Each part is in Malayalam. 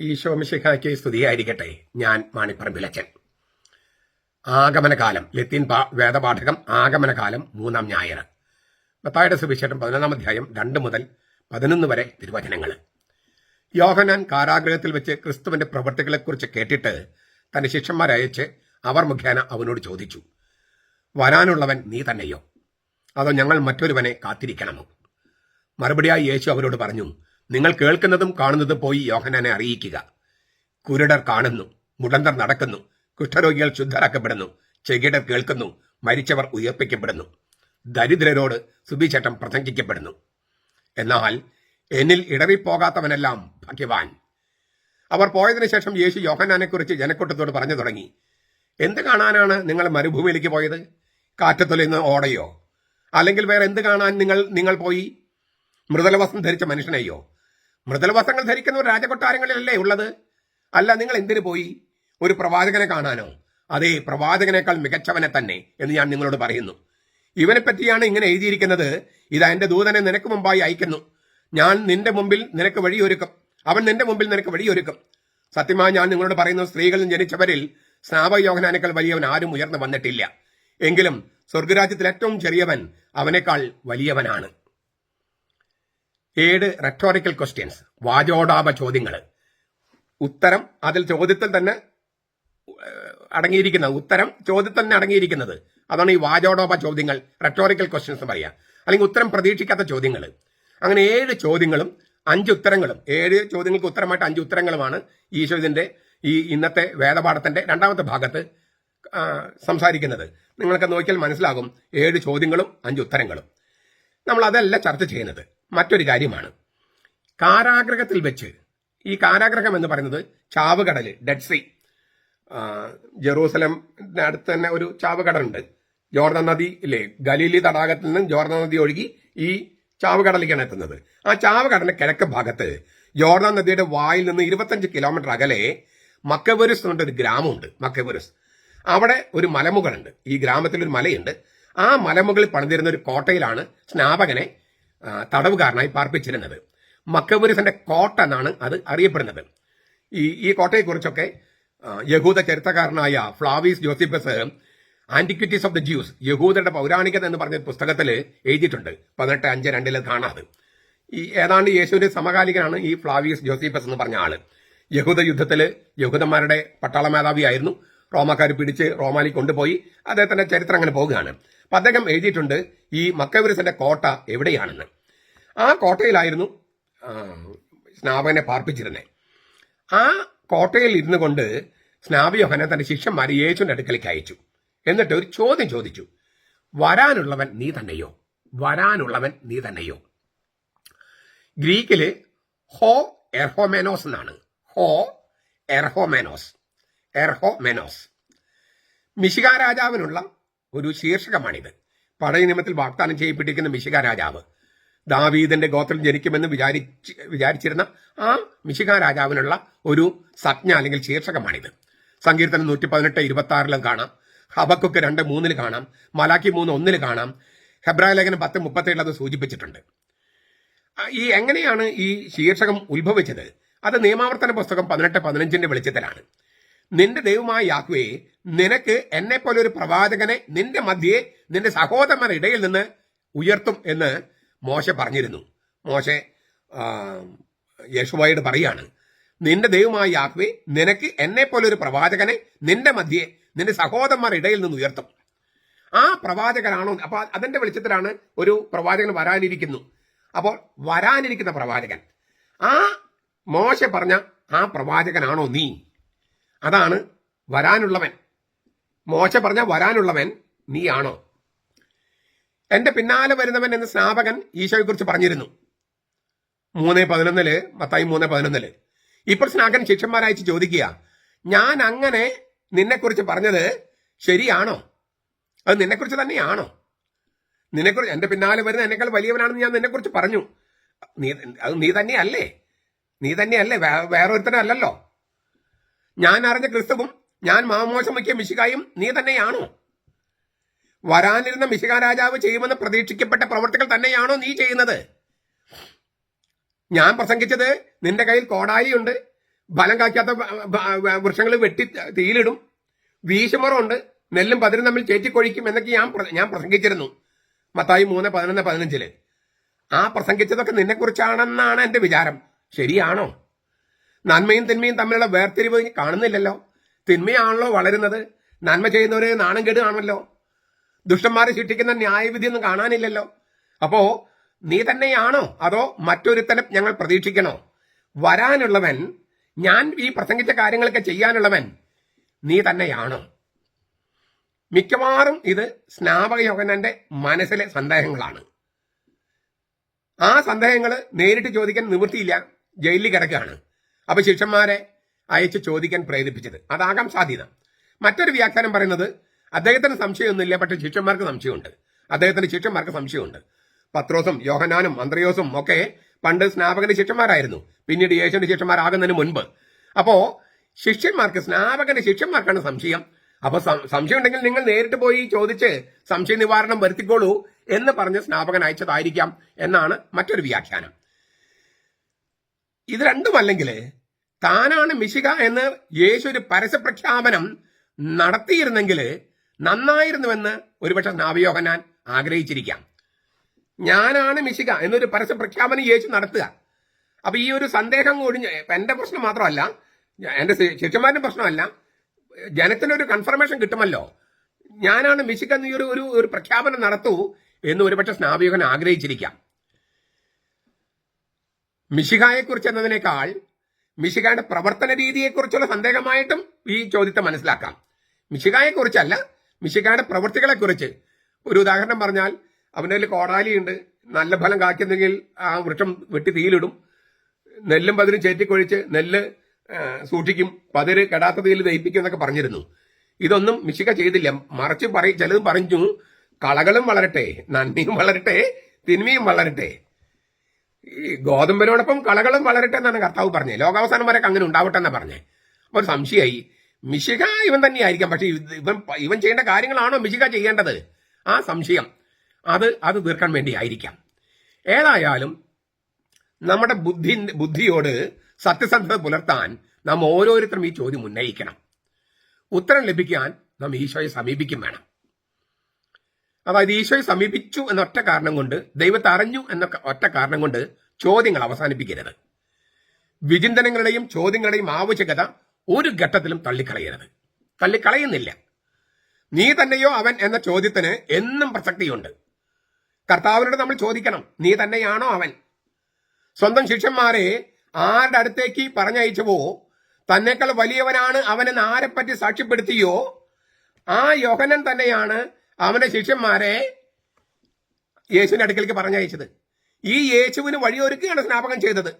ഈശോമിശിഹായ്ക്ക് സ്തുതിയായിരിക്കട്ടെ. ഞാൻ മാണിപ്പറമ്പിലച്ചൻ. ആഗമനകാലം ലത്തീൻ പാ വേദപാഠകം ആഗമനകാലം മൂന്നാം ഞായർ. മത്തായുടെ സുവിശേഷം പതിനൊന്നാം അധ്യായം രണ്ട് മുതൽ പതിനൊന്ന് വരെ തിരുവചനങ്ങൾ. യോഹനാൻ കാരാഗ്രഹത്തിൽ വെച്ച് ക്രിസ്തുവിന്റെ പ്രവൃത്തികളെക്കുറിച്ച് കേട്ടിട്ട് തന്റെ ശിഷ്യന്മാരയച്ച് അവർ മുഖേന അവനോട് ചോദിച്ചു വരാനുള്ളവൻ നീ തന്നെയോ? അതോ ഞങ്ങൾ മറ്റൊരുവനെ കാത്തിരിക്കണമോ? മറുപടിയായി യേശു അവരോട് പറഞ്ഞു നിങ്ങൾ കേൾക്കുന്നതും കാണുന്നതും പോയി യോഹനാനെ അറിയിക്കുക. കുരുടർ കാണുന്നു മുടന്തർ നടക്കുന്നു കുഷ്ഠരോഗികൾ ശുദ്ധരാക്കപ്പെടുന്നു ചെകിടർ കേൾക്കുന്നു മരിച്ചവർ ഉയർപ്പിക്കപ്പെടുന്നു. ദരിദ്രരോട് സുബിചേട്ടം പ്രസംഗിക്കപ്പെടുന്നു. എന്നാൽ എന്നിൽ ഇടറിപ്പോകാത്തവനെല്ലാം ഭാഗ്യവാൻ. അവർ പോയതിനു ശേഷം യേശു യോഹനാനെക്കുറിച്ച് ജനക്കൂട്ടത്തോട് പറഞ്ഞു തുടങ്ങി. എന്ത് കാണാനാണ് നിങ്ങൾ മരുഭൂമിയിലേക്ക് പോയത്? കാറ്റത്തൊലിന്ന് ഓടയോ? അല്ലെങ്കിൽ വേറെ എന്ത് കാണാൻ നിങ്ങൾ നിങ്ങൾ പോയി? മൃദുലവസ്ത്രം ധരിച്ച മനുഷ്യനെയോ? മൃദുലവസ്ത്രങ്ങൾ ധരിക്കുന്നവർ രാജകൊട്ടാരങ്ങളിലല്ലേ ഉള്ളത്? അല്ല നിങ്ങൾ എന്തിനു പോയി ഒരു പ്രവാചകനെ കാണാനോ? അതേ പ്രവാചകനേക്കാൾ മികച്ചവനെ തന്നെ എന്ന് ഞാൻ നിങ്ങളോട് പറയുന്നു. ഇവനെ പറ്റിയാണ് ഇങ്ങനെ എഴുതിയിരിക്കുന്നത്. ഇതാ എന്റെ ദൂതനെ നിനക്ക് മുമ്പായി അയക്കുന്നു. ഞാൻ നിന്റെ മുമ്പിൽ നിനക്ക് വഴിയൊരുക്കും. അവൻ നിന്റെ മുമ്പിൽ നിനക്ക് വഴിയൊരുക്കും. സത്യമായി ഞാൻ നിങ്ങളോട് പറയുന്നു സ്ത്രീകളിൽ ജനിച്ചവരിൽ സ്നാപകയോഹനാനേക്കാൾ വലിയവൻ ആരും ഉയർന്നു വന്നിട്ടില്ല. എങ്കിലും സ്വർഗരാജ്യത്തിൽ ഏറ്റവും ചെറിയവൻ അവനേക്കാൾ വലിയവനാണ്. ഏഴ് റെറ്റോറിക്കൽ ക്വസ്റ്റ്യൻസ് വാചോടാപ ചോദ്യങ്ങൾ ഉത്തരം അതിൽ ചോദ്യത്തിൽ തന്നെ അടങ്ങിയിരിക്കുന്നത് ഉത്തരം ചോദ്യത്തിൽ തന്നെ അടങ്ങിയിരിക്കുന്നത്. അതാണ് ഈ വാചോടോപ ചോദ്യങ്ങൾ റെറ്റോറിക്കൽ ക്വസ്റ്റ്യൻസ് പറയാ. അല്ലെങ്കിൽ ഉത്തരം പ്രതീക്ഷിക്കാത്ത ചോദ്യങ്ങൾ അങ്ങനെ ഏഴ് ചോദ്യങ്ങളും അഞ്ച് ഉത്തരങ്ങളും ഏഴ് ചോദ്യങ്ങൾക്ക് ഉത്തരമായിട്ട് അഞ്ച് ഉത്തരങ്ങളുമാണ് ഈശോ ഈ ഇന്നത്തെ വേദപാഠത്തിന്റെ രണ്ടാമത്തെ ഭാഗത്ത് സംസാരിക്കുന്നത്. നിങ്ങൾക്ക് നോക്കിയാൽ മനസ്സിലാകും. ഏഴ് ചോദ്യങ്ങളും അഞ്ച് ഉത്തരങ്ങളും. നമ്മൾ അതല്ല ചർച്ച ചെയ്യുന്നത്. മറ്റൊരു കാര്യമാണ്. കാരാഗ്രഹത്തിൽ വെച്ച് ഈ കാരാഗ്രഹം എന്ന് പറയുന്നത് ചാവുകടൽ ഡെഡ് സീ ജെറൂസലം അടുത്ത് തന്നെ ഒരു ചാവുകടലുണ്ട്. ജോർദാൻ നദി ഇല്ലേ ഗലീലി തടാകത്തിൽ നിന്നും ജോർദാൻ നദി ഒഴുകി ഈ ചാവുകടലിലേക്കാണ് എത്തുന്നത്. ആ ചാവുകടലിന്റെ കിഴക്ക് ഭാഗത്ത് ജോർദാൻ നദിയുടെ വായിൽ നിന്ന് ഇരുപത്തഞ്ച് കിലോമീറ്റർ അകലെ മക്കവരുസ് എന്ന് ഒരു ഗ്രാമമുണ്ട് മക്കവരുസ് അവിടെ ഒരു മലമുകളുണ്ട്. ഈ ഗ്രാമത്തിൽ ഒരു മലയുണ്ട്. ആ മലമുകളിൽ പണിതിരുന്ന ഒരു കോട്ടയിലാണ് സ്നാപകനെ തടവുകാരനായി പാർപ്പിച്ചിരുന്നത്. മക്കവരുസിന്റെ കോട്ട എന്നാണ് അത് അറിയപ്പെടുന്നത്. ഈ ഈ കോട്ടയെക്കുറിച്ചൊക്കെ യഹൂദ ചരിത്രകാരനായ Flavius Josephus Antiquities of the Jews യഹൂദരുടെ പൗരാണികത എന്ന് പറഞ്ഞ പുസ്തകത്തിൽ എഴുതിയിട്ടുണ്ട്. പതിനെട്ട് അഞ്ച് രണ്ടിൽ കാണാത് ഈ ഏതാണ്ട് യേശുവിന്റെ സമകാലികനാണ് ഈ ഫ്ലാവിയസ് ജോസിഫസ് എന്ന് പറഞ്ഞ ആൾ. യഹൂദ യുദ്ധത്തിൽ യഹൂദന്മാരുടെ പട്ടാള മേധാവിയായിരുന്നു. റോമാക്കാർ പിടിച്ച് റോമാലി കൊണ്ടുപോയി. അദ്ദേഹത്തിന്റെ ചരിത്രം അങ്ങനെ പോവുകയാണ് അപ്പൊ അദ്ദേഹം എഴുതിയിട്ടുണ്ട് ഈ മക്കവരിസിന്റെ കോട്ട എവിടെയാണെന്ന്. ആ കോട്ടയിലായിരുന്നു സ്നാപകനെ പാർപ്പിച്ചിരുന്നത് ആ കോട്ടയിൽ ഇരുന്നു കൊണ്ട് സ്നാപയോഹനെ തന്റെ ശിഷ്യന്മാരെ യേശുവിന്റെ അടുക്കലേക്ക് അയച്ചു. എന്നിട്ട് ഒരു ചോദ്യം ചോദിച്ചു. വരാനുള്ളവൻ നീ തന്നെയോ? വരാനുള്ളവൻ നീ തന്നെയോ? ഗ്രീക്കിൽ ഹോ എർഹോമെനോസ് എന്നാണ്. ഹോ എർഹോമെനോസ്. എർഹോമെനോസ്. മിശിക രാജാവിനുള്ള ഒരു ശീർഷകമാണിത്. പഴയ നിയമത്തിൽ വാഗ്ദാനം ചെയ്യപ്പെട്ടിരിക്കുന്ന മിശിക രാജാവ്. ദാവീദിന്റെ ഗോത്രം ജനിക്കുമെന്ന് വിചാരിച്ച് വിചാരിച്ചിരുന്ന ആ മിശിക രാജാവിനുള്ള ഒരു സജ്ഞ അല്ലെങ്കിൽ ശീർഷകമാണിത്. സങ്കീർത്തനം നൂറ്റി പതിനെട്ട് ഇരുപത്തി ആറിലും കാണാം. ഹബക്കുക്ക് രണ്ട് മൂന്നിൽ കാണാം. മലാക്കി മൂന്ന് ഒന്നിൽ കാണാം. ഹെബ്രായ ലേഖനം പത്ത് മുപ്പത്തേഴിൽ അത് സൂചിപ്പിച്ചിട്ടുണ്ട്. ഈ എങ്ങനെയാണ് ഈ ശീർഷകം ഉത്ഭവിച്ചത്? അത് നിയമാവർത്തന പുസ്തകം പതിനെട്ട് പതിനഞ്ചിന്റെ വെളിച്ചത്തിലാണ്. നിന്റെ ദൈവമായ യാഹ്വേ നിനക്ക് എന്നെ പോലെ ഒരു പ്രവാചകനെ നിന്റെ മധ്യേ നിന്റെ സഹോദരന്മാരുടെ ഇടയിൽ നിന്ന് ഉയർത്തും എന്ന് മോശ പറഞ്ഞിരുന്നു. മോശെ ആ, യേശുവായോട് പറയാണ് നിന്റെ ദൈവമായ യാഹ്വേ നിനക്ക് എന്നെ പോലെ ഒരു പ്രവാചകനെ നിന്റെ മധ്യേ നിന്റെ സഹോദരന്മാരുടെ ഇടയിൽ നിന്ന് ഉയർത്തും. ആ പ്രവാചകനാണോ? അപ്പൊ അതിന്റെ വെളിച്ചത്തിലാണ് ഒരു പ്രവാചകൻ വരാനിരിക്കുന്നു. അപ്പോൾ വരാനിരിക്കുന്ന പ്രവാചകൻ. ആ മോശ പറഞ്ഞ ആ പ്രവാചകനാണോ നീ? അതാണ് വരാനുള്ളവൻ. മോശ പറഞ്ഞ വരാനുള്ളവൻ നീയാണോ? എന്റെ പിന്നാലെ വരുന്നവൻ എന്ന സ്നാപകൻ ഈശോയെ കുറിച്ച് പറഞ്ഞിരുന്നു. മൂന്ന് പതിനൊന്നിൽ മത്തായി മൂന്ന് പതിനൊന്നിൽ. ഇപ്പോൾ സ്നാകൻ ശിഷ്യന്മാരയച്ച് ചോദിക്കുക ഞാൻ അങ്ങനെ നിന്നെക്കുറിച്ച് പറഞ്ഞത് ശരിയാണോ? അത് നിന്നെക്കുറിച്ച് തന്നെയാണോ? നിന്നെക്കുറിച്ച് എന്റെ പിന്നാലെ വരുന്ന എന്നെക്കാൾ വലിയവനാണെന്ന് ഞാൻ നിന്നെക്കുറിച്ച് പറഞ്ഞു. നീ അത് നീ തന്നെയല്ലേ? നീ തന്നെയല്ലേ? വേറൊരുത്തരല്ലല്ലോ ഞാൻ അറിഞ്ഞ ക്രിസ്തുവും ഞാൻ മാമോശം വയ്ക്കിയ മിശികായും നീ തന്നെയാണോ? വരാനിരുന്ന മിശിക രാജാവ് ചെയ്യുമെന്ന് പ്രതീക്ഷിക്കപ്പെട്ട പ്രവർത്തികൾ തന്നെയാണോ നീ ചെയ്യുന്നത്? ഞാൻ പ്രസംഗിച്ചത് നിന്റെ കയ്യിൽ കോടാലിയുണ്ട് ഫലം കാക്കാത്ത വൃക്ഷങ്ങൾ വെട്ടി തീയിലിടും വീശുമറുണ്ട് നെല്ലും പതിരും തമ്മിൽ ചേറ്റിക്കൊഴിക്കും എന്നൊക്കെ ഞാൻ ഞാൻ പ്രസംഗിച്ചിരുന്നു. മത്തായി മൂന്ന് പതിനൊന്ന് പതിനഞ്ചിൽ. ആ പ്രസംഗിച്ചതൊക്കെ നിന്നെക്കുറിച്ചാണെന്നാണ് എന്റെ വിചാരം. ശരിയാണോ? നന്മയും തിന്മയും തമ്മിലുള്ള വേർതിരിവ് കാണുന്നില്ലല്ലോ. തിന്മയാണല്ലോ വളരുന്നത്. നന്മ ചെയ്യുന്നവര് നാണം കെടുകയാണല്ലോ. ദുഷ്ടന്മാരെ ശിക്ഷിക്കുന്ന ന്യായവിധിയൊന്നും കാണാനില്ലല്ലോ. അപ്പോ നീ തന്നെയാണോ അതോ മറ്റൊരുത്തരം ഞങ്ങൾ പ്രതീക്ഷിക്കണോ? വരാനുള്ളവൻ ഞാൻ ഈ പ്രസംഗിച്ച കാര്യങ്ങളൊക്കെ ചെയ്യാനുള്ളവൻ നീ തന്നെയാണോ. മിക്കവാറും ഇത് സ്നാപക യോഗനന്റെ മനസ്സിലെ സന്ദേഹങ്ങളാണ്. ആ സന്ദേഹങ്ങൾ നേരിട്ട് ചോദിക്കാൻ നിവൃത്തിയില്ല. ജയിലിൽ കിടക്കുകയാണ്. അപ്പൊ ശിഷ്യന്മാരെ അയച്ച് ചോദിക്കാൻ പ്രേരിപ്പിച്ചത്. അതാകാം സാധ്യത മറ്റൊരു വ്യാഖ്യാനം പറയുന്നത് അദ്ദേഹത്തിന് സംശയമൊന്നുമില്ല പക്ഷെ ശിഷ്യന്മാർക്ക് സംശയമുണ്ട്. അദ്ദേഹത്തിന്റെ ശിഷ്യന്മാർക്ക് സംശയമുണ്ട്. പത്രോസും യോഹനാനും അന്ത്രയോസും ഒക്കെ പണ്ട് സ്നാപകന്റെ ശിഷ്യന്മാരായിരുന്നു. പിന്നീട് യേശുവിന്റെ ശിഷ്യന്മാരാകുന്നതിന് മുൻപ്. അപ്പോ ശിഷ്യന്മാർക്ക് സ്നാപകന്റെ ശിഷ്യന്മാർക്കാണ് സംശയം. അപ്പൊ സംശയം ഉണ്ടെങ്കിൽ നിങ്ങൾ നേരിട്ട് പോയി ചോദിച്ച് സംശയ നിവാരണം വരുത്തിക്കോളൂ എന്ന് പറഞ്ഞ് സ്നാപകൻ അയച്ചതായിരിക്കാം എന്നാണ് മറ്റൊരു വ്യാഖ്യാനം. ഇത് രണ്ടുമല്ലെങ്കിൽ താനാണ് മിശിക എന്ന് യേശു ഒരു പരസ്യപ്രഖ്യാപനം നടത്തിയിരുന്നെങ്കിൽ നന്നായിരുന്നുവെന്ന് ഒരുപക്ഷെ സ്നാപയോഹനാൻ ആഗ്രഹിച്ചിരിക്കാം. ഞാനാണ് മിശിക എന്നൊരു പരസ്യ പ്രഖ്യാപനം യേശു നടത്തുക. അപ്പൊ ഈ ഒരു സന്ദേഹം ഒഴിഞ്ഞ് എന്റെ പ്രശ്നം മാത്രമല്ല എന്റെ ശിഷ്യന്മാരുടെ പ്രശ്നമല്ല ജനത്തിനൊരു കൺഫർമേഷൻ കിട്ടുമല്ലോ. ഞാനാണ് മിശിക എന്ന് ഒരു ഒരു ഒരു പ്രഖ്യാപനം നടത്തൂ എന്ന് ഒരുപക്ഷെ സ്നാപയോഹൻ ആഗ്രഹിച്ചിരിക്കാം. മിശിഹായെ കുറിച്ച് എന്നതിനേക്കാൾ മിശിഹായുടെ പ്രവർത്തന രീതിയെക്കുറിച്ചുള്ള സന്ദേഹമായിട്ടും ഈ ചോദ്യത്തെ മനസ്സിലാക്കാം. മിഷികായെക്കുറിച്ചല്ല പ്രവൃത്തികളെ കുറിച്ച് ഒരു ഉദാഹരണം പറഞ്ഞാൽ അവന്റെ കയ്യിൽ കോടാലിയുണ്ട് നല്ല ഫലം കാക്കുന്നെങ്കിൽ ആ വൃക്ഷം വെട്ടി തീയിലിടും. നെല്ലും പതിരും ചേറ്റിക്കൊഴിച്ച് നെല്ല് സൂക്ഷിക്കും പതിര് കെടാത്ത തീയിൽ ദഹിപ്പിക്കും എന്നൊക്കെ പറഞ്ഞിരുന്നു. ഇതൊന്നും മിശിക ചെയ്തില്ല. മറിച്ച് പറയും ചിലത് പറഞ്ഞു. കളകളും വളരട്ടെ നന്മയും വളരട്ടെ തിന്മയും വളരട്ടെ. ഈ ഗോതമ്പിനോടൊപ്പം കളകളും വളരട്ടെ എന്നാണ് കർത്താവ് പറഞ്ഞത്. ലോകാവസാനം വരെ അങ്ങനെ ഉണ്ടാവട്ടെ എന്നാ പറഞ്ഞേ. അപ്പൊ ഒരു സംശയമായി മിശിക ഇവൻ തന്നെയായിരിക്കാം. പക്ഷെ ഇവൻ ഇവൻ ചെയ്യേണ്ട കാര്യങ്ങളാണോ മിശിക ചെയ്യേണ്ടത്? ആ സംശയം. അത് അത് തീർക്കാൻ വേണ്ടി ആയിരിക്കാം. ഏതായാലും നമ്മുടെ ബുദ്ധി ബുദ്ധിയോട് സത്യസന്ധത പുലർത്താൻ നാം ഓരോരുത്തരും ഈ ചോദ്യം ഉന്നയിക്കണം. ഉത്തരം ലഭിക്കാൻ നാം ഈശോയെ സമീപിക്കും വേണം. അതായത് ഈശോയെ സമീപിച്ചു എന്ന ഒറ്റ കാരണം കൊണ്ട് ദൈവത്തെ അറിഞ്ഞു എന്ന ഒറ്റ കാരണം കൊണ്ട് ചോദ്യങ്ങൾ അവസാനിപ്പിക്കരുത്. വിചിന്തനങ്ങളുടെയും ചോദ്യങ്ങളുടെയും ആവശ്യകത ഒരു ഘട്ടത്തിലും തള്ളിക്കളയരുത്. തള്ളിക്കളയുന്നില്ല. നീ തന്നെയോ അവൻ എന്ന ചോദ്യത്തിന് എന്നും പ്രസക്തിയുണ്ട്. കർത്താവിനോട് നമ്മൾ ചോദിക്കണം നീ തന്നെയാണോ അവൻ? സ്വന്തം ശിഷ്യന്മാരെ ആരുടെ അടുത്തേക്ക് പറഞ്ഞയച്ചുവോ? തന്നെക്കാൾ വലിയവനാണ് അവനെന്ന് ആരെപ്പറ്റി സാക്ഷ്യപ്പെടുത്തിയോ? ആ യോഹനൻ തന്നെയാണ് അവന്റെ ശിഷ്യന്മാരെ യേശുവിന്റെ അടുക്കലേക്ക് പറഞ്ഞയച്ചത്. ഈ യേശുവിന് വഴിയൊരുക്കുകയാണ് സ്നാപകം ചെയ്തത്.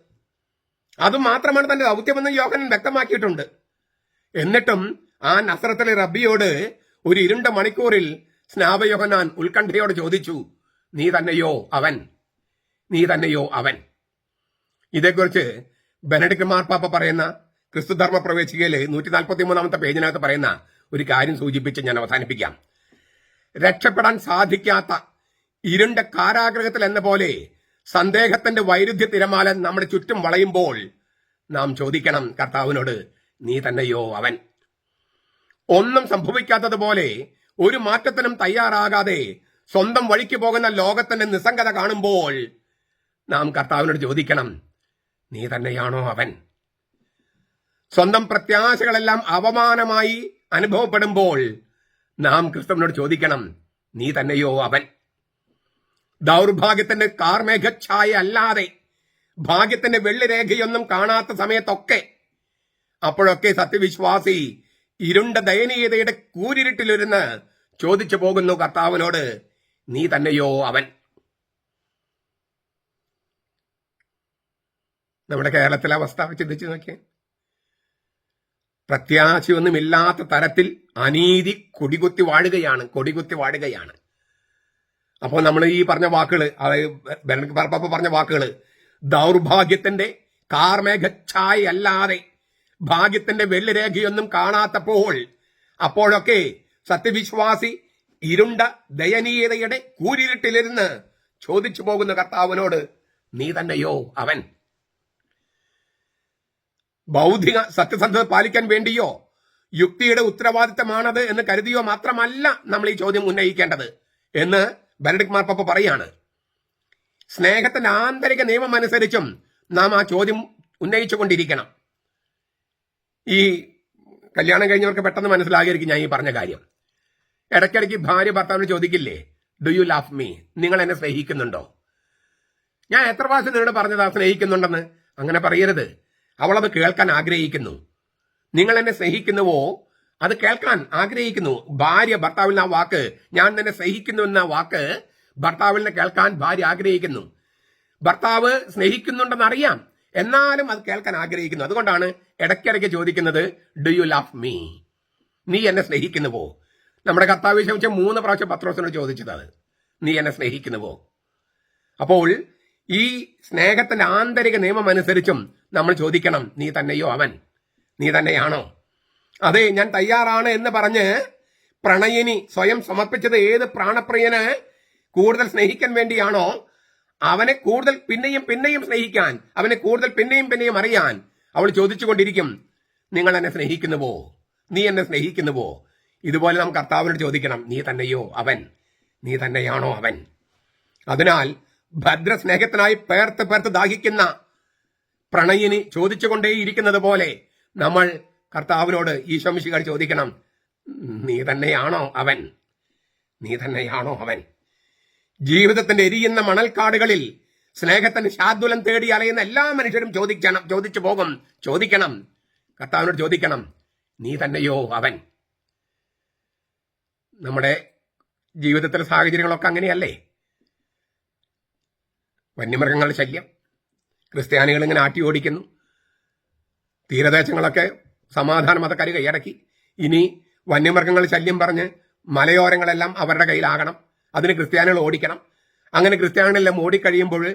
അതുമാത്രമാണ് തന്റെ ദൗത്യമെന്ന് യോഹനൻ വ്യക്തമാക്കിയിട്ടുണ്ട്. എന്നിട്ടും ആ നസ്രത്തിലെ റബ്ബിയോട് ഒരു ഇരുണ്ട മണിക്കൂറിൽ സ്നാപയോഹനാൻ ഉത്കണ്ഠയോട് ചോദിച്ചു നീ തന്നെയോ അവൻ? നീ തന്നെയോ അവൻ? ഇതേക്കുറിച്ച് ബെനഡിക്ട് മാർപ്പാപ്പ പറയുന്ന ക്രിസ്തുധർമ്മ പ്രവേശികയിലെ നൂറ്റി നാൽപ്പത്തി മൂന്നാമത്തെ പേജിനകത്ത് പറയുന്ന ഒരു കാര്യം സൂചിപ്പിച്ച് ഞാൻ അവസാനിപ്പിക്കാം. രക്ഷപ്പെടാൻ സാധിക്കാത്ത ഇരുണ്ട കാരാഗ്രഹത്തിൽ എന്ന പോലെ സന്ദേഹത്തിന്റെ വൈരുദ്ധ്യ തിരമാല നമ്മുടെ ചുറ്റും വളയുമ്പോൾ നാം ചോദിക്കണം കർത്താവിനോട് നീ തന്നെയോ അവൻ? ഒന്നും സംഭവിക്കാത്തതുപോലെ ഒരു മാറ്റത്തിനും തയ്യാറാകാതെ സ്വന്തം വഴിക്ക് പോകുന്ന ലോകത്തിന്റെ നിസ്സംഗത കാണുമ്പോൾ നാം കർത്താവിനോട് ചോദിക്കണം നീ തന്നെയാണോ അവൻ? സ്വന്തം പ്രത്യാശകളെല്ലാം അവമാനമായി അനുഭവപ്പെടുമ്പോൾ നാം ക്രിസ്തുവിനോട് ചോദിക്കണം നീ തന്നെയോ അവൻ? ദൗർഭാഗ്യത്തിന്റെ കാർമേഘഛായ അല്ലാതെ ഭാഗ്യത്തിന്റെ വെള്ളിരേഖയൊന്നും കാണാത്ത സമയത്തൊക്കെ അപ്പോഴൊക്കെ സത്യവിശ്വാസി ഇരുണ്ട ദയനീയതയുടെ കൂരിരുട്ടിലിരുന്ന് ചോദിച്ചു പോകുന്നു കർത്താവിനോട് നീ തന്നെയോ അവൻ? നമ്മുടെ കേരളത്തിലെ അവസ്ഥ ചിന്തിച്ചു നോക്കിയേ. പ്രത്യാശയൊന്നുമില്ലാത്ത തരത്തിൽ അനീതി കൊടികുത്തി വാഴുകയാണ് കൊടികുത്തി വാഴുകയാണ്. അപ്പോൾ നമ്മൾ ഈ പറഞ്ഞ വാക്കുകൾ അതായത് പറപ്പ പറഞ്ഞ വാക്കുകൾ ദൗർഭാഗ്യത്തിന്റെ കാർമേഘഛായ അല്ലാതെ ഭാഗ്യത്തിന്റെ വെള്ളിരേഖയൊന്നും കാണാത്തപ്പോൾ അപ്പോഴൊക്കെ സത്യവിശ്വാസി ഇരുണ്ട ദയനീയതയുടെ കൂരിരുട്ടിലിരുന്ന് ചോദിച്ചു പോകുന്ന കർത്താവിനോട് നീ തന്നെയോ അവൻ? ബൗദ്ധിക സത്യസന്ധത പാലിക്കാൻ വേണ്ടിയോ? യുക്തിയുടെ ഉത്തരവാദിത്തമാണത് എന്ന് കരുതിയോ മാത്രമല്ല നമ്മൾ ഈ ചോദ്യം ഉന്നയിക്കേണ്ടത് എന്ന് ബെനഡിക് മാർപ്പ പറയാണ്. സ്നേഹത്തിന്റെ ആന്തരിക നിയമം അനുസരിച്ചും നാം ആ ചോദ്യം ഉന്നയിച്ചു കൊണ്ടിരിക്കണം. ഈ കല്യാണം കഴിഞ്ഞവർക്ക് പെട്ടെന്ന് മനസ്സിലാകിയിരിക്കും ഞാൻ ഈ പറഞ്ഞ കാര്യം. ഇടയ്ക്കിടയ്ക്ക് ഭാര്യ ഭർത്താവിന് ചോദിക്കില്ലേ ഡു യു ലവ് മീ നിങ്ങൾ എന്നെ സ്നേഹിക്കുന്നുണ്ടോ? ഞാൻ എത്ര പ്രാവശ്യം നിന്നോട് പറഞ്ഞതാ സ്നേഹിക്കുന്നുണ്ടെന്ന്? അങ്ങനെ പറയരുത്. അവളത് കേൾക്കാൻ ആഗ്രഹിക്കുന്നു. നിങ്ങൾ എന്നെ സ്നേഹിക്കുന്നുവോ? അത് കേൾക്കാൻ ആഗ്രഹിക്കുന്നു. ഭാര്യ ഭർത്താവിൽ ആ വാക്ക് ഞാൻ നിന്നെ സ്നേഹിക്കുന്നു എന്ന വാക്ക് ഭർത്താവിനെ കേൾക്കാൻ ഭാര്യ ആഗ്രഹിക്കുന്നു. ഭർത്താവ് സ്നേഹിക്കുന്നുണ്ടെന്ന് അറിയാം എന്നാലും അത് കേൾക്കാൻ ആഗ്രഹിക്കുന്നു. അതുകൊണ്ടാണ് ഇടയ്ക്കിടയ്ക്ക് ചോദിക്കുന്നത് ഡു യു ലവ് മീ നീ എന്നെ സ്നേഹിക്കുന്നുവോ? നമ്മുടെ കർത്താവ് ചോദിച്ച മൂന്ന് പ്രാവശ്യം പത്രോസിനോട് അത്. നീ എന്നെ സ്നേഹിക്കുന്നുവോ? അപ്പോൾ ഈ സ്നേഹത്തിന്റെ ആന്തരിക നിയമം അനുസരിച്ചും നമ്മൾ ചോദിക്കണം നീ തന്നെയോ അവൻ? നീ തന്നെയാണോ? അതെ ഞാൻ തയ്യാറാണ് എന്ന് പറഞ്ഞ് പ്രണയിനി സ്വയം സമർപ്പിച്ചത് ഏത് പ്രാണപ്രിയന് കൂടുതൽ സ്നേഹിക്കാൻ വേണ്ടിയാണോ? അവനെ കൂടുതൽ പിന്നെയും പിന്നെയും സ്നേഹിക്കാൻ അവനെ കൂടുതൽ പിന്നെയും പിന്നെയും അറിയാൻ അവൾ ചോദിച്ചുകൊണ്ടിരിക്കും നിങ്ങൾ എന്നെ സ്നേഹിക്കുന്നുവോ? നീ എന്നെ സ്നേഹിക്കുന്നുവോ? ഇതുപോലെ നാം കർത്താവിനോട് ചോദിക്കണം നീ തന്നെയോ അവൻ? നീ തന്നെയാണോ അവൻ? അതിനാൽ ഭദ്രസ്നേഹത്തിനായി പേർത്ത് പേർത്ത് ദാഹിക്കുന്ന പ്രണയിനി ചോദിച്ചുകൊണ്ടേയിരിക്കുന്നത് പോലെ നമ്മൾ കർത്താവിനോട് ഈശോമിശികൾ ചോദിക്കണം നീ തന്നെയാണോ അവൻ? നീ തന്നെയാണോ അവൻ? ജീവിതത്തിന്റെ എരിയുന്ന മണൽക്കാടുകളിൽ സ്നേഹത്തിന് ശാദ്വലം തേടി അലയുന്ന എല്ലാ മനുഷ്യരും ചോദിക്കണം ചോദിച്ചു പോകും. ചോദിക്കണം. കർത്താവിനോട് ചോദിക്കണം നീ തന്നെയോ അവൻ? നമ്മുടെ ജീവിതത്തിലെ സാഹചര്യങ്ങളൊക്കെ അങ്ങനെയല്ലേ? വന്യമൃഗങ്ങളുടെ ശല്യം ക്രിസ്ത്യാനികൾ ഇങ്ങനെ ആട്ടി ഓടിക്കുന്നു. തീരദേശങ്ങളൊക്കെ സമാധാന മതക്കാർ കൈയടക്കി. ഇനി വന്യമൃഗങ്ങൾ ശല്യം പറഞ്ഞ് മലയോരങ്ങളെല്ലാം അവരുടെ കയ്യിലാകണം. അതിന് ക്രിസ്ത്യാനികൾ ഓടിക്കണം. അങ്ങനെ ക്രിസ്ത്യാനികളെല്ലാം ഓടിക്കഴിയുമ്പോൾ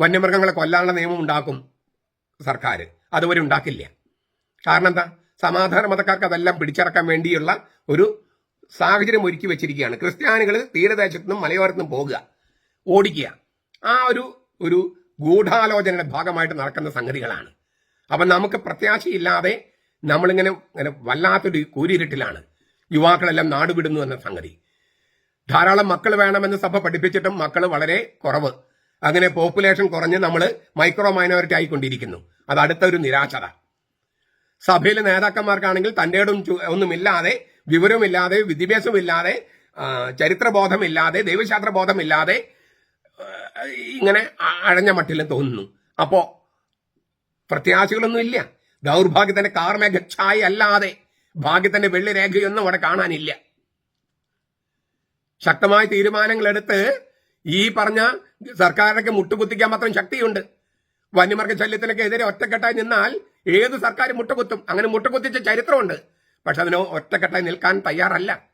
വന്യമൃഗങ്ങളെ കൊല്ലാനുള്ള നിയമം ഉണ്ടാക്കും സർക്കാർ അതുവരെ ഉണ്ടാക്കില്ല. കാരണം എന്താ? സമാധാന മതക്കാർക്ക് അതെല്ലാം പിടിച്ചടക്കാൻ വേണ്ടിയുള്ള ഒരു സാഹചര്യം ഒരുക്കി വെച്ചിരിക്കുകയാണ്. ക്രിസ്ത്യാനികൾ തീരദേശത്തു നിന്നും മലയോരത്തു നിന്നും പോകുക ഓടിക്കുക. ആ ഒരു ഒരു ഗൂഢാലോചനയുടെ ഭാഗമായിട്ട് നടക്കുന്ന സംഗതികളാണ്. അപ്പം നമുക്ക് പ്രത്യാശയില്ലാതെ നമ്മളിങ്ങനെ ഇങ്ങനെ വല്ലാത്തൊരു കൂരിരുട്ടിലാണ്. യുവാക്കളെല്ലാം നാടുവിടുന്നു എന്ന സംഗതി. ധാരാളം മക്കൾ വേണമെന്ന് സഭ പഠിപ്പിച്ചിട്ടും മക്കൾ വളരെ കുറവ്. അങ്ങനെ പോപ്പുലേഷൻ കുറഞ്ഞ് നമ്മൾ മൈക്രോ മൈനോറിറ്റി ആയിക്കൊണ്ടിരിക്കുന്നു. അത് അടുത്ത ഒരു നിരാശത. സഭയിലെ നേതാക്കന്മാർക്കാണെങ്കിൽ ഇടം ഒന്നുമില്ലാതെ വിവരമില്ലാതെ വിദ്യാഭ്യാസമില്ലാതെ ചരിത്രബോധമില്ലാതെ ദൈവശാസ്ത്ര ബോധമില്ലാതെ ആ, ഇങ്ങനെ അഴഞ്ഞ മട്ടിലും തോന്നുന്നു. അപ്പോ പ്രത്യാശകളൊന്നും ഇല്ല ദൗർഭാഗ്യത്തിന്റെ കാർമേഘഛായ അല്ലാതെ ഭാഗ്യത്തിന്റെ വെള്ളിരേഖയൊന്നും അവിടെ കാണാനില്ല. ശക്തമായ തീരുമാനങ്ങൾ എടുത്ത് ഈ പറഞ്ഞ സർക്കാരിനൊക്കെ മുട്ടുകുത്തിക്കാൻ മാത്രം ശക്തിയുണ്ട്. വന്യമൃഗ ശല്യത്തിനൊക്കെ എതിരെ ഒറ്റക്കെട്ടായി നിന്നാൽ ഏത് സർക്കാർ മുട്ടുകുത്തും. അങ്ങനെ മുട്ടുകുത്തിച്ച ചരിത്രമുണ്ട്. പക്ഷെ അതിന് ഒറ്റക്കെട്ടായി നിൽക്കാൻ തയ്യാറല്ല.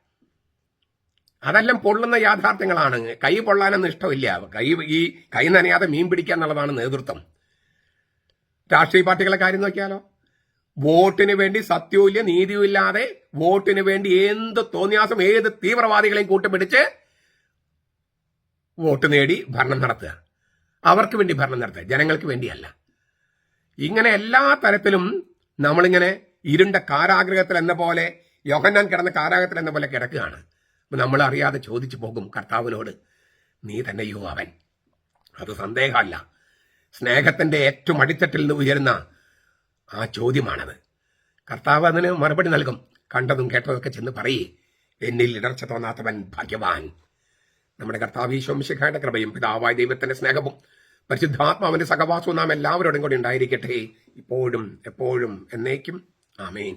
അതെല്ലാം പൊള്ളുന്ന യാഥാർത്ഥ്യങ്ങളാണ്. കൈ പൊള്ളാനൊന്നും ഇഷ്ടമില്ല. കൈ ഈ കൈ നനയാതെ മീൻ പിടിക്കുക എന്നുള്ളതാണ് നേതൃത്വം. രാഷ്ട്രീയ പാർട്ടികളെ കാര്യം നോക്കിയാലോ? വോട്ടിന് വേണ്ടി സത്യവുമില്ല നീതിയും ഇല്ലാതെ വോട്ടിന് വേണ്ടി എന്ത് തോന്നിയാസം ഏത് തീവ്രവാദികളെയും കൂട്ടുപിടിച്ച് വോട്ട് നേടി ഭരണം നടത്തുക. അവർക്ക് വേണ്ടി ഭരണം നടത്തുക. ജനങ്ങൾക്ക് വേണ്ടിയല്ല. ഇങ്ങനെ എല്ലാ തരത്തിലും നമ്മളിങ്ങനെ ഇരുണ്ട കാരാഗ്രഹത്തിൽ എന്ന പോലെ യോഹന്നാൻ കിടന്ന കാരാഗ്രഹത്തിൽ എന്ന പോലെ കിടക്കുകയാണ്. നമ്മൾ അറിയാതെ ചോദിച്ചു പോകും കർത്താവിനോട് നീ തന്നെയോ അവൻ അത് സന്ദേഹമല്ല. സ്നേഹത്തിന്റെ ഏറ്റവും അടിത്തട്ടിൽ നിന്ന് ഉയരുന്ന ആ ചോദ്യമാണത്. കർത്താവ് അതിന് മറുപടി നൽകും. കണ്ടതും കേട്ടതൊക്കെ ചെന്ന് പറയേ എന്നിൽ ഇടർച്ച തോന്നാത്തവൻ ഭാഗ്യവാൻ. നമ്മുടെ കർത്താവ് ഈശോമിശിഖായുടെ കൃപയും പിതാവായ ദൈവത്തിന്റെ സ്നേഹവും പരിശുദ്ധാത്മാവിന്റെ സഹവാസവും നാം എല്ലാവരോടും കൂടി ഉണ്ടായിരിക്കട്ടെ. ഇപ്പോഴും എപ്പോഴും എന്നേക്കും. ആമേൻ.